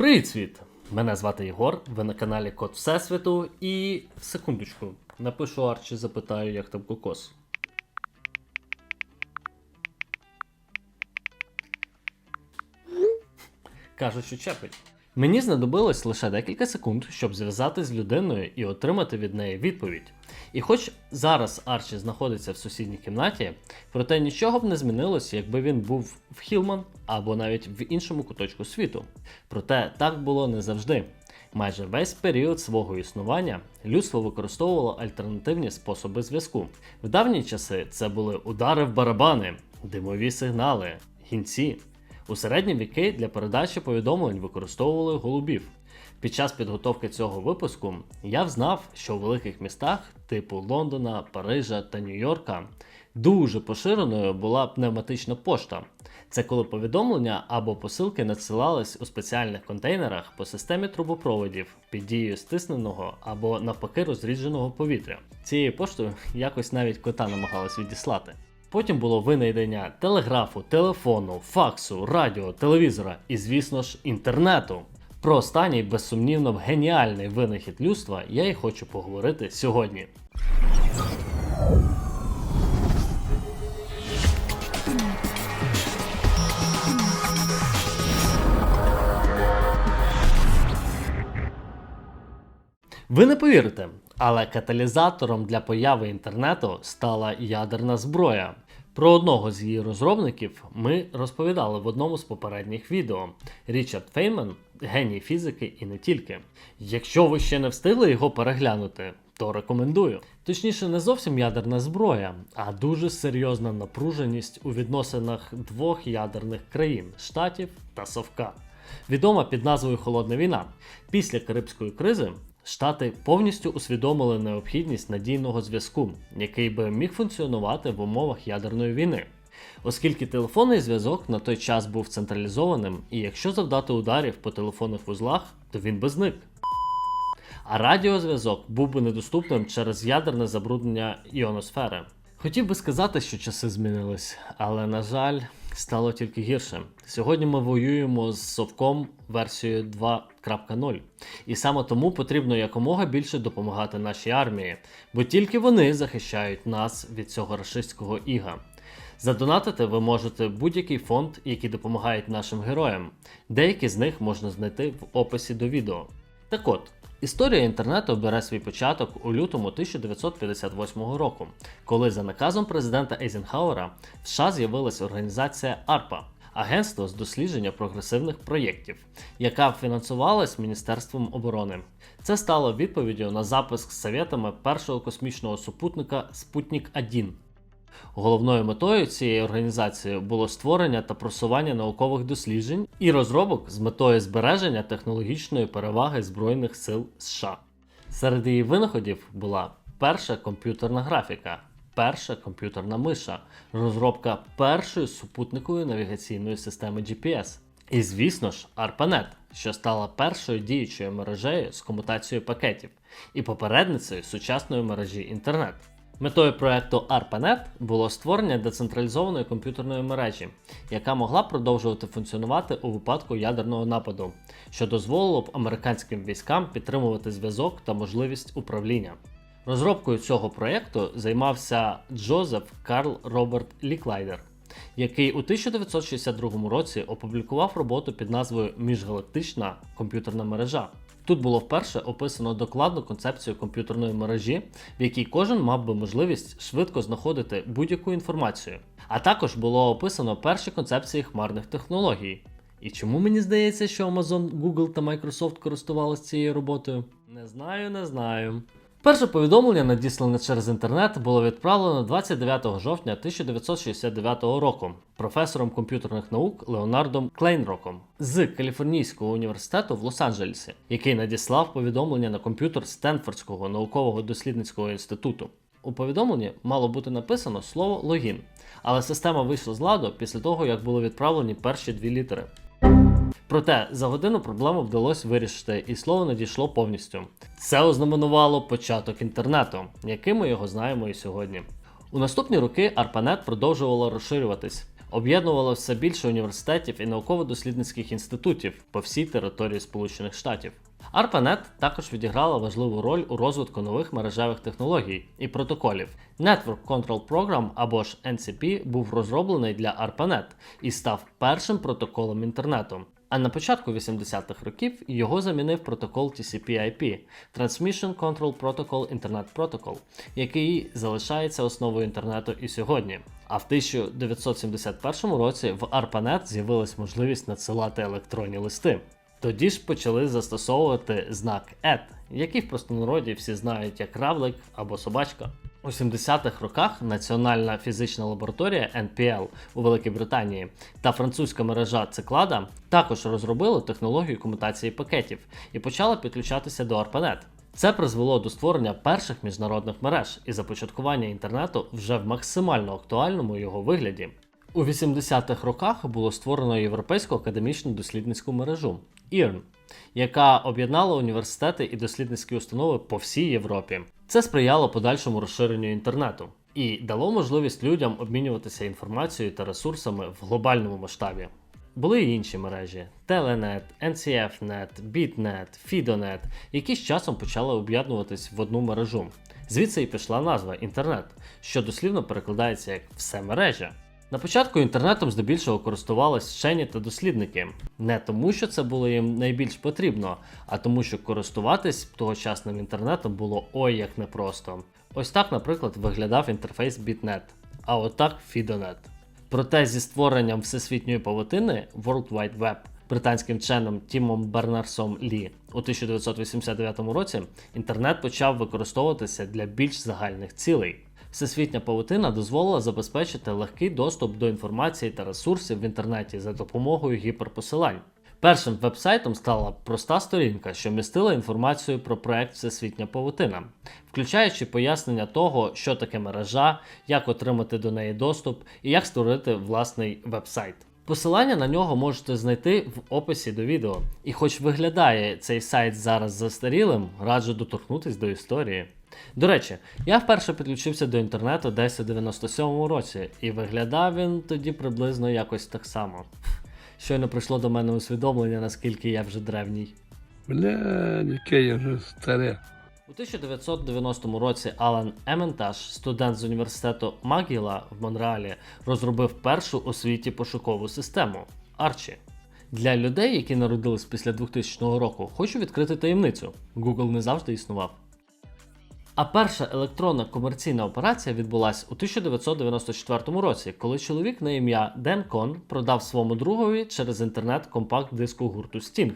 Привіт, світ! Мене звати Єгор, ви на каналі Код Всесвіту і секундочку, напишу Арчі, запитаю, як там кокос. Кажуть, що чепить. Мені знадобилось лише декілька секунд, щоб зв'язати з людиною і отримати від неї відповідь. І хоч зараз Арчі знаходиться в сусідній кімнаті, проте нічого б не змінилося, якби він був в Хілман або навіть в іншому куточку світу. Проте так було не завжди. Майже весь період свого існування людство використовувало альтернативні способи зв'язку. В давні часи це були удари в барабани, димові сигнали, гінці. У середні віки для передачі повідомлень використовували голубів. Під час підготовки цього випуску я взнав, що у великих містах типу Лондона, Парижа та Нью-Йорка дуже поширеною була пневматична пошта. Це коли повідомлення або посилки надсилались у спеціальних контейнерах по системі трубопроводів під дією стисненого або навпаки розрідженого повітря. Цією поштою якось навіть кота намагались відіслати. Потім було винайдення телеграфу, телефону, факсу, радіо, телевізора і, звісно ж, інтернету. Про останній безсумнівно геніальний винахід людства я і хочу поговорити сьогодні. Ви не повірите, але каталізатором для появи інтернету стала ядерна зброя. Про одного з її розробників ми розповідали в одному з попередніх відео. Річард Фейнман геній фізики і не тільки. Якщо ви ще не встигли його переглянути, то рекомендую. Точніше, не зовсім ядерна зброя, а дуже серйозна напруженість у відносинах двох ядерних країн штатів та Совка. Відома під назвою Холодна війна. Після Карибської кризи Штати повністю усвідомили необхідність надійного зв'язку, який би міг функціонувати в умовах ядерної війни. Оскільки телефонний зв'язок на той час був централізованим, і якщо завдати ударів по телефонних вузлах, то він би зник. А радіозв'язок був би недоступним через ядерне забруднення іоносфери. Хотів би сказати, що часи змінились, але на жаль, стало тільки гірше. Сьогодні ми воюємо з совком версією 2.0. І саме тому потрібно якомога більше допомагати нашій армії, бо тільки вони захищають нас від цього рашистського іга. Задонатити ви можете будь-який фонд, який допомагає нашим героям. Деякі з них можна знайти в описі до відео. Так от, історія інтернету бере свій початок у лютому 1958 року, коли за наказом президента Ейзенхауера в США з'явилася організація ARPA – Агентство з дослідження прогресивних проєктів, яка фінансувалась Міністерством оборони. Це стало відповіддю на запуск совєтами першого космічного супутника Спутник 1 Головною метою цієї організації було створення та просування наукових досліджень і розробок з метою збереження технологічної переваги Збройних сил США. Серед її винаходів була перша комп'ютерна графіка, перша комп'ютерна миша, розробка першої супутникової навігаційної системи GPS. І, звісно ж, ARPANET, що стала першою діючою мережею з комутацією пакетів і попередницею сучасної мережі інтернет. Метою проекту ARPANET було створення децентралізованої комп'ютерної мережі, яка могла продовжувати функціонувати у випадку ядерного нападу, що дозволило б американським військам підтримувати зв'язок та можливість управління. Розробкою цього проєкту займався Джозеф Карл Роберт Ліклайдер, який у 1962 році опублікував роботу під назвою Міжгалактична комп'ютерна мережа. Тут було вперше описано докладну концепцію комп'ютерної мережі, в якій кожен мав би можливість швидко знаходити будь-яку інформацію. А також було описано перші концепції хмарних технологій. І чому мені здається, що Amazon, Google та Microsoft користувалися цією роботою? Не знаю, не знаю. Перше повідомлення, надіслане через інтернет, було відправлено 29 жовтня 1969 року професором комп'ютерних наук Леонардом Клейнроком з Каліфорнійського університету в Лос-Анджелесі, який надіслав повідомлення на комп'ютер Стенфордського наукового дослідницького інституту. У повідомленні мало бути написано слово логін, але система вийшла з ладу після того, як були відправлені перші дві літери. Проте за годину проблему вдалося вирішити, і слово надійшло повністю. Це ознаменувало початок інтернету, яким ми його знаємо і сьогодні. У наступні роки ARPANET продовжувало розширюватись. об'єднувало все більше університетів і науково-дослідницьких інститутів по всій території Сполучених Штатів. ARPANET також відіграла важливу роль у розвитку нових мережевих технологій і протоколів. Network Control Program або ж NCP був розроблений для ARPANET і став першим протоколом інтернету. А на початку 80-х років його замінив протокол TCP/IP Transmission Control Protocol Internet Protocol, який залишається основою інтернету і сьогодні. А в 1971 році в ARPANET з'явилась можливість надсилати електронні листи. Тоді ж почали застосовувати знак ED, який в простонароді всі знають як равлик або собачка. У 70-х роках Національна фізична лабораторія NPL у Великій Британії та французька мережа Циклада також розробили технологію комутації пакетів і почали підключатися до ARPANET. Це призвело до створення перших міжнародних мереж і започаткування інтернету вже в максимально актуальному його вигляді. У 80-х роках було створено Європейську академічну дослідницьку мережу IRN, яка об'єднала університети і дослідницькі установи по всій Європі. Це сприяло подальшому розширенню інтернету і дало можливість людям обмінюватися інформацією та ресурсами в глобальному масштабі. Були й інші мережі: Telenet, NCFNet, BitNet, FidoNet, які з часом почали об'єднуватись в одну мережу. Звідси і пішла назва інтернет, що дослівно перекладається як все мережа. На початку інтернетом здебільшого користувались вчені та дослідники, не тому, що це було їм найбільш потрібно, а тому, що користуватись тогочасним інтернетом було ой як непросто. Ось так, наприклад, виглядав інтерфейс BitNet, а отак FidoNet. Проте зі створенням всесвітньої павутини World Wide Web британським вченим Тімом Бернарсом Лі у 1989 році інтернет почав використовуватися для більш загальних цілей. Всесвітня павутина дозволила забезпечити легкий доступ до інформації та ресурсів в інтернеті за допомогою гіперпосилань. Першим вебсайтом стала проста сторінка, що містила інформацію про проект Всесвітня павутина, включаючи пояснення того, що таке мережа, як отримати до неї доступ і як створити власний вебсайт. Посилання на нього можете знайти в описі до відео. І хоч виглядає цей сайт зараз застарілим, раджу доторкнутись до історії. До речі, я вперше підключився до інтернету десь у 97-му році, і виглядав він тоді приблизно якось так само. Щойно прийшло до мене усвідомлення, наскільки я вже древній. Бля, яке я вже старе. У 1990 році Алан Ементаш, студент з університету Магіла в Монреалі, розробив першу у світі пошукову систему Archie. Для людей, які народились після 2000 року, хочу відкрити таємницю: Google не завжди існував. А перша електронна комерційна операція відбулася у 1994 році, коли чоловік на ім'я Ден Кон продав своєму другові через інтернет компакт-диску гурту Sting.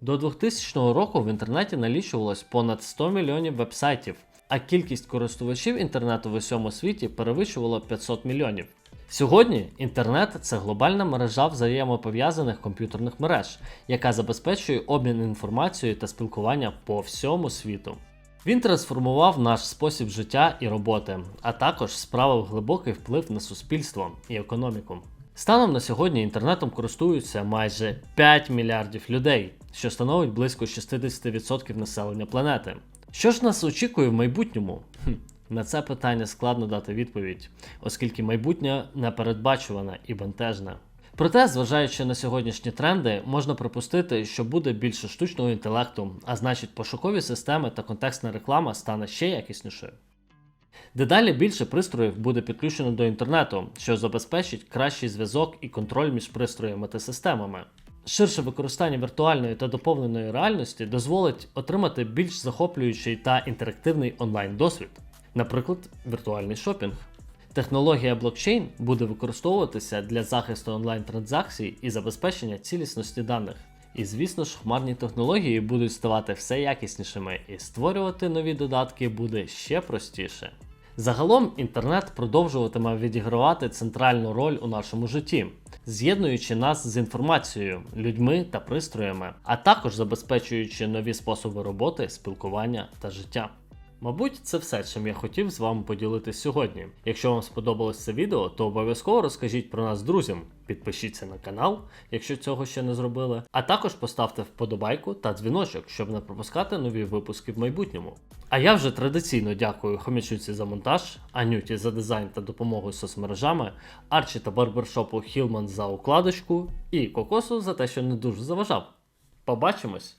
До 2000 року в інтернеті налічувалось понад 100 мільйонів вебсайтів, а кількість користувачів інтернету в усьому світі перевищувала 500 мільйонів. Сьогодні інтернет це глобальна мережа взаємопов'язаних комп'ютерних мереж, яка забезпечує обмін інформацією та спілкування по всьому світу. Він трансформував наш спосіб життя і роботи, а також справив глибокий вплив на суспільство і економіку. Станом на сьогодні інтернетом користуються майже 5 мільярдів людей, що становить близько 60% населення планети. Що ж нас очікує в майбутньому? Хм, на це питання складно дати відповідь, оскільки майбутнє непередбачуване і бентежне. Проте, зважаючи на сьогоднішні тренди, можна припустити, що буде більше штучного інтелекту, а значить пошукові системи та контекстна реклама стане ще якіснішою. Дедалі більше пристроїв буде підключено до інтернету, що забезпечить кращий зв'язок і контроль між пристроями та системами. Ширше використання віртуальної та доповненої реальності дозволить отримати більш захоплюючий та інтерактивний онлайн-досвід, наприклад, віртуальний шопінг. Технологія блокчейн буде використовуватися для захисту онлайн-транзакцій і забезпечення цілісності даних. І звісно ж, хмарні технології будуть ставати все якіснішими, і створювати нові додатки буде ще простіше. Загалом інтернет продовжуватиме відігравати центральну роль у нашому житті, з'єднуючи нас з інформацією, людьми та пристроями, а також забезпечуючи нові способи роботи, спілкування та життя. Мабуть, це все, чим я хотів з вами поділитись сьогодні. Якщо вам сподобалось це відео, то обов'язково розкажіть про нас друзям. Підпишіться на канал, якщо цього ще не зробили. А також поставте вподобайку та дзвіночок, щоб не пропускати нові випуски в майбутньому. А я вже традиційно дякую Хомячуці за монтаж, Анюті за дизайн та допомогу з соцмережами, Арчі та барбершопу Хілман за укладочку і Кокосу за те, що не дуже заважав. Побачимось!